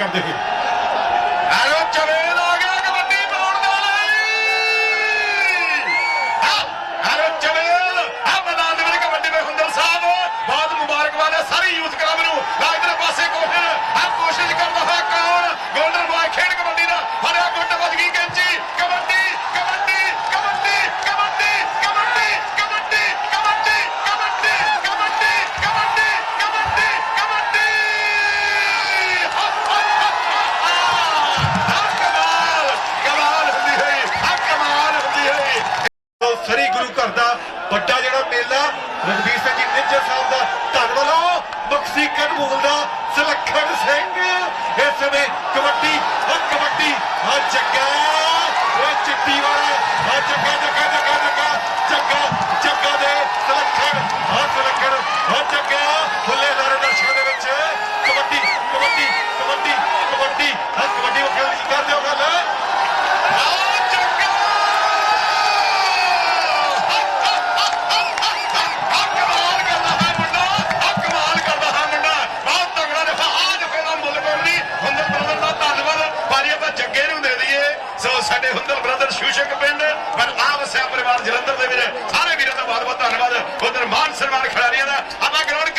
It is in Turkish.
up to here. var. Yandırdı biri.